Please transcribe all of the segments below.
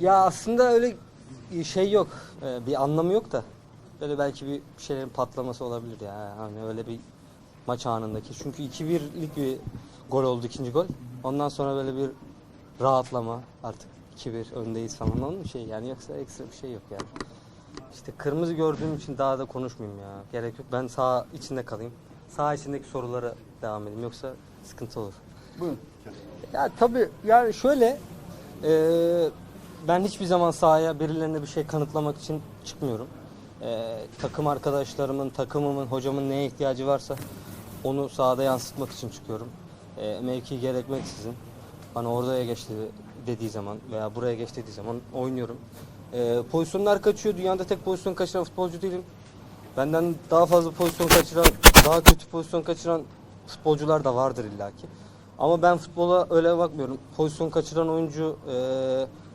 Ya aslında öyle şey yok. Ee, bir anlamı yok da. Böyle belki bir şeylerin patlaması olabilir ya. Hani öyle bir maç anındaki. Çünkü 2-1'lik bir gol oldu ikinci gol. Ondan sonra böyle bir rahatlama artık 2-1 öndeyiz falan mı şey yani yoksa ekstra bir şey yok yani. İşte kırmızı gördüğüm için daha da konuşmayayım ya. Gerek yok. Ben sağ içinde kalayım. Sağ içindeki sorulara devam edeyim. Yoksa sıkıntı olur. Buyurun. Ya tabii yani şöyle e, ben hiçbir zaman sahaya birilerine bir şey kanıtlamak için çıkmıyorum. E, takım arkadaşlarımın, takımımın, hocamın neye ihtiyacı varsa onu sahada yansıtmak için çıkıyorum. E, mevki gerekmeksizin bana oraya geçti dediği zaman veya buraya geç dediği zaman oynuyorum. E, pozisyonlar kaçıyor. Dünyada tek pozisyon kaçıran futbolcu değilim. Benden daha fazla pozisyon kaçıran, daha kötü pozisyon kaçıran futbolcular da vardır illaki. Ama ben futbola öyle bakmıyorum. Pozisyon kaçıran oyuncu e,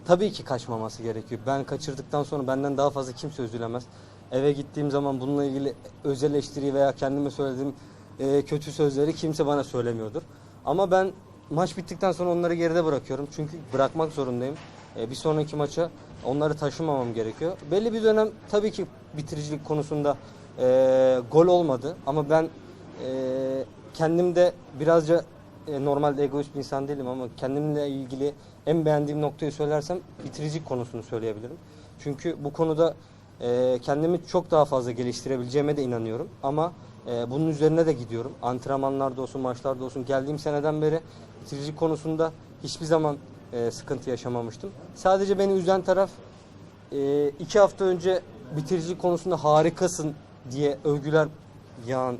tabii ki kaçmaması gerekiyor. Ben kaçırdıktan sonra benden daha fazla kimse üzülemez. Eve gittiğim zaman bununla ilgili öz eleştiri veya kendime söylediğim e, kötü sözleri kimse bana söylemiyordur. Ama ben maç bittikten sonra onları geride bırakıyorum. Çünkü bırakmak zorundayım. E, bir sonraki maça onları taşımamam gerekiyor. Belli bir dönem tabii ki bitiricilik konusunda e, gol olmadı. Ama ben e, kendimde birazca e, normalde egoist bir insan değilim ama kendimle ilgili en beğendiğim noktayı söylersem bitiricilik konusunu söyleyebilirim. Çünkü bu konuda e, kendimi çok daha fazla geliştirebileceğime de inanıyorum. Ama e, bunun üzerine de gidiyorum. Antrenmanlarda olsun, maçlarda olsun. Geldiğim seneden beri bitiricilik konusunda hiçbir zaman e, sıkıntı yaşamamıştım. Sadece beni üzen taraf e, iki hafta önce bitiricilik konusunda harikasın diye övgüler yağan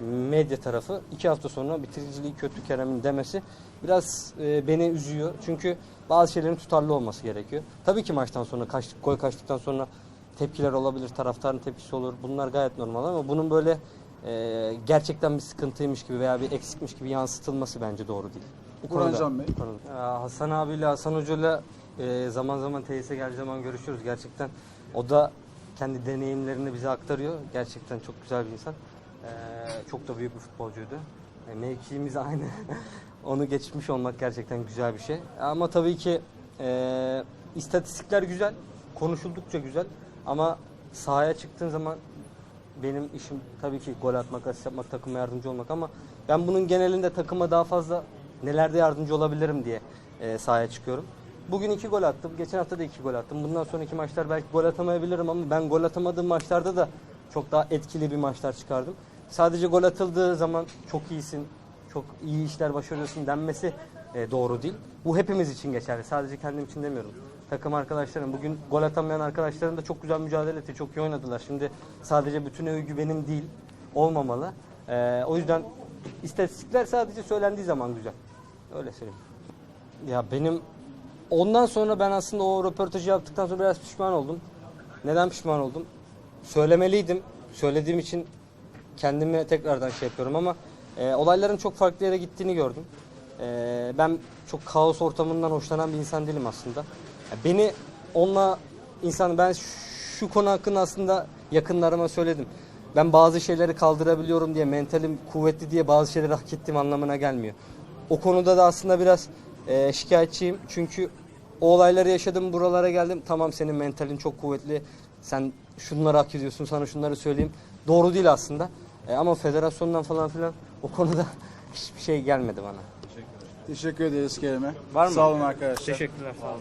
medya tarafı iki hafta sonra bitiriciliği kötü Kerem'in demesi biraz e, beni üzüyor. Çünkü bazı şeylerin tutarlı olması gerekiyor. Tabii ki maçtan sonra kaç, gol kaçtıktan sonra tepkiler olabilir, taraftarın tepkisi olur. Bunlar gayet normal ama bunun böyle e, gerçekten bir sıkıntıymış gibi veya bir eksikmiş gibi yansıtılması bence doğru değil. Bu Burhan konuda- Can Bey. konuda. Ya Hasan abiyle, Hasan hocayla e, zaman zaman tesise geldiği zaman görüşüyoruz. Gerçekten o da kendi deneyimlerini bize aktarıyor. Gerçekten çok güzel bir insan. E, çok da büyük bir futbolcuydu. E, mevkiimiz aynı. Onu geçmiş olmak gerçekten güzel bir şey. Ama tabii ki e, istatistikler güzel. Konuşuldukça güzel. Ama sahaya çıktığın zaman benim işim tabii ki gol atmak, asist yapmak, takıma yardımcı olmak ama ben bunun genelinde takıma daha fazla nelerde yardımcı olabilirim diye e, sahaya çıkıyorum. Bugün iki gol attım. Geçen hafta da iki gol attım. Bundan sonraki maçlar belki gol atamayabilirim ama ben gol atamadığım maçlarda da çok daha etkili bir maçlar çıkardım. Sadece gol atıldığı zaman çok iyisin, çok iyi işler başarıyorsun denmesi e, doğru değil. Bu hepimiz için geçerli. Sadece kendim için demiyorum. Takım arkadaşlarım, bugün gol atamayan arkadaşlarım da çok güzel mücadele etti, çok iyi oynadılar. Şimdi sadece bütün övgü benim değil, olmamalı. E, o yüzden istatistikler sadece söylendiği zaman güzel. Öyle söyleyeyim. Ya benim ondan sonra ben aslında o röportajı yaptıktan sonra biraz pişman oldum. Neden pişman oldum? Söylemeliydim. Söylediğim için kendime tekrardan şey yapıyorum ama e, olayların çok farklı yere gittiğini gördüm. E, ben çok kaos ortamından hoşlanan bir insan değilim aslında. Ya beni onunla insan ben şu konu hakkında aslında yakınlarıma söyledim. Ben bazı şeyleri kaldırabiliyorum diye, mentalim kuvvetli diye bazı şeyleri hak ettiğim anlamına gelmiyor. O konuda da aslında biraz e, şikayetçiyim. Çünkü o olayları yaşadım, buralara geldim. Tamam senin mentalin çok kuvvetli. Sen şunları hak ediyorsun, sana şunları söyleyeyim. Doğru değil aslında. E, ama federasyondan falan filan o konuda hiçbir şey gelmedi bana. Teşekkür ederiz Kerem'e. Var mı? Sağ olun arkadaşlar. Teşekkürler, sağ olun.